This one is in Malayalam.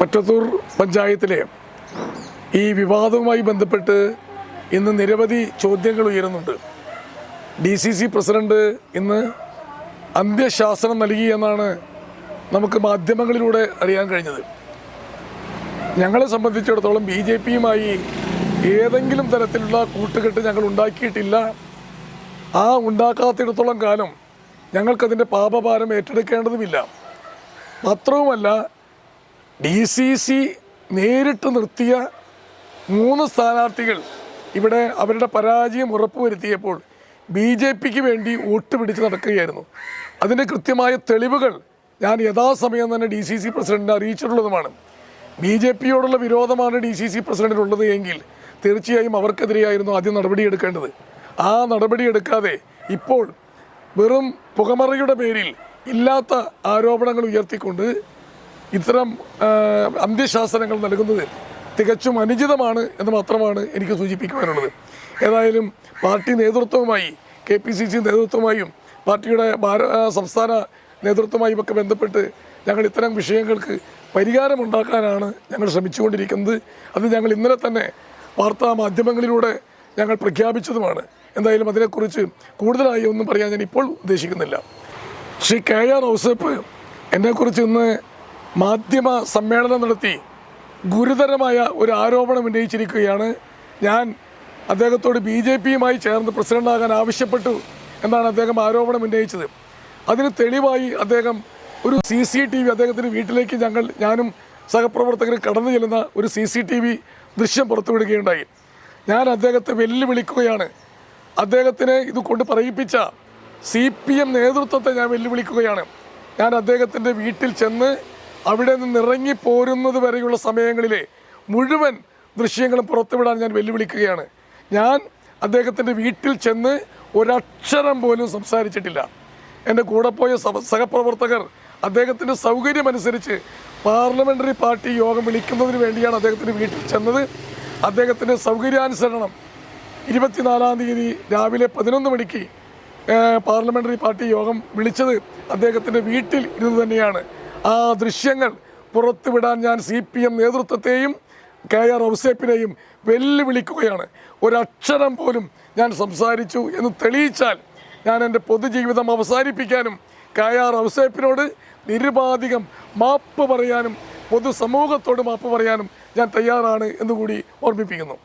മറ്റത്തൂർ പഞ്ചായത്തിലെ ഈ വിവാദവുമായി ബന്ധപ്പെട്ട് ഇന്ന് നിരവധി ചോദ്യങ്ങൾ ഉയരുന്നുണ്ട്. ഡി സി സി പ്രസിഡന്റ് ഇന്ന് അന്ത്യശാസനം നൽകി എന്നാണ് നമുക്ക് മാധ്യമങ്ങളിലൂടെ അറിയാൻ കഴിഞ്ഞത്. ഞങ്ങളെ സംബന്ധിച്ചിടത്തോളം ബി ജെ പിയുമായി ഏതെങ്കിലും തരത്തിലുള്ള കൂട്ടുകെട്ട് ഞങ്ങൾ ഉണ്ടാക്കിയിട്ടില്ല. ആ ഉണ്ടാക്കാത്തിടത്തോളം കാലം ഞങ്ങൾക്കതിന്റെ പാപഭാരം ഏറ്റെടുക്കേണ്ടതുമില്ല. മാത്രവുമല്ല ഡി സി സി നേരിട്ട് നിർത്തിയ മൂന്ന് സ്ഥാനാർത്ഥികൾ ഇവിടെ അവരുടെ പരാജയം ഉറപ്പുവരുത്തിയപ്പോൾ ബി ജെ പിക്ക് വേണ്ടി വോട്ട് പിടിച്ച് നടക്കുകയായിരുന്നു. അതിന്റെ കൃത്യമായ തെളിവുകൾ ഞാൻ യഥാസമയം തന്നെ ഡി സി സി പ്രസിഡന്റിനെ അറിയിച്ചിട്ടുള്ളതുമാണ്. ബി ജെ പിയോടുള്ള വിരോധമാണ് ഡി സി സി പ്രസിഡന്റിനുള്ളത് എങ്കിൽ തീർച്ചയായും അവർക്കെതിരെയായിരുന്നു ആദ്യം നടപടിയെടുക്കേണ്ടത്. ആ നടപടിയെടുക്കാതെ ഇപ്പോൾ വെറും പുകമറയുടെ പേരിൽ ഇല്ലാത്ത ആരോപണങ്ങൾ ഉയർത്തിക്കൊണ്ട് ഇത്തരം അന്ത്യശാസനങ്ങൾ നൽകുന്നത് തികച്ചും അനുചിതമാണ് എന്ന് മാത്രമാണ് എനിക്ക് സൂചിപ്പിക്കുവാനുള്ളത്. ഏതായാലും പാർട്ടി നേതൃത്വവുമായി കെ പി സി സി നേതൃത്വമായും പാർട്ടിയുടെ സംസ്ഥാന നേതൃത്വമായും ഒക്കെ ബന്ധപ്പെട്ട് ഞങ്ങൾ ഇത്തരം വിഷയങ്ങൾക്ക് പരിഹാരമുണ്ടാക്കാനാണ് ഞങ്ങൾ ശ്രമിച്ചുകൊണ്ടിരിക്കുന്നത്. അത് ഞങ്ങൾ ഇന്നലെ തന്നെ വാർത്താ മാധ്യമങ്ങളിലൂടെ ഞങ്ങൾ പ്രഖ്യാപിച്ചതുമാണ്. എന്തായാലും അതിനെക്കുറിച്ച് കൂടുതലായി ഒന്നും പറയാൻ ഞാൻ ഇപ്പോൾ ഉദ്ദേശിക്കുന്നില്ല. ശ്രീ കെ ആർ ഔസേപ്പ് എന്നെക്കുറിച്ച് ഇന്ന് മാധ്യമ സമ്മേളനം നടത്തി ഗുരുതരമായ ഒരു ആരോപണം ഉന്നയിച്ചിരിക്കുകയാണ്. ഞാൻ അദ്ദേഹത്തോട് ബി ജെ പിയുമായി ചേർന്ന് പ്രസിഡന്റാകാൻ ആവശ്യപ്പെട്ടു എന്നാണ് അദ്ദേഹം ആരോപണം ഉന്നയിച്ചത്. അതിന് തെളിവായി അദ്ദേഹം ഒരു സി സി ടി വി അദ്ദേഹത്തിന്റെ വീട്ടിലേക്ക് ഞങ്ങൾ ഞാനും സഹപ്രവർത്തകരും കടന്നു ചെല്ലുന്ന ഒരു സി സി ടി വി ദൃശ്യം പുറത്തുവിടുകയുണ്ടായി. ഞാൻ അദ്ദേഹത്തെ വെല്ലുവിളിക്കുകയാണ്. അദ്ദേഹത്തിനെ ഇത് കൊണ്ട് പറയിപ്പിച്ച സി പി എം നേതൃത്വത്തെ ഞാൻ വെല്ലുവിളിക്കുകയാണ്. ഞാൻ അദ്ദേഹത്തിന്റെ വീട്ടിൽ ചെന്ന് അവിടെ നിന്ന് ഇറങ്ങി പോരുന്നത് വരെയുള്ള സമയങ്ങളിലെ മുഴുവൻ ദൃശ്യങ്ങളും പുറത്തുവിടാൻ ഞാൻ വെല്ലുവിളിക്കുകയാണ്. ഞാൻ അദ്ദേഹത്തിന്റെ വീട്ടിൽ ചെന്ന് ഒരക്ഷരം പോലും സംസാരിച്ചിട്ടില്ല. എന്റെ കൂടെ പോയ സഹ- സഹപ്രവർത്തകർ അദ്ദേഹത്തിന്റെ സൗകര്യമനുസരിച്ച് പാർലമെന്ററി പാർട്ടി യോഗം വിളിക്കുന്നതിന് വേണ്ടിയാണ് അദ്ദേഹത്തിന്റെ വീട്ടിൽ ചെന്നത്. അദ്ദേഹത്തിന്റെ സൗകര്യാനുസരണം ഇരുപത്തിനാലാം തീയതി രാവിലെ പതിനൊന്ന് മണിക്ക് പാർലമെന്ററി പാർട്ടി യോഗം വിളിച്ചത് അദ്ദേഹത്തിന്റെ വീട്ടിൽ ഇരുന്ന് തന്നെയാണ്. ആ ദൃശ്യങ്ങൾ പുറത്തുവിടാൻ ഞാൻ സി പി എം നേതൃത്വത്തെയും കെ ആർ ഔസേപ്പിനെയും വെല്ലുവിളിക്കുകയാണ്. ഒരക്ഷരം പോലും ഞാൻ സംസാരിച്ചു എന്ന് തെളിയിച്ചാൽ ഞാൻ എന്റെ പൊതുജീവിതം അവസാനിപ്പിക്കാനും കെ ആർ ഔസേപ്പിനോട് നിരുപാധികം മാപ്പ് പറയാനും പൊതുസമൂഹത്തോട് മാപ്പ് പറയാനും ഞാൻ തയ്യാറാണ് എന്നുകൂടി ഓർമ്മിപ്പിക്കുന്നു.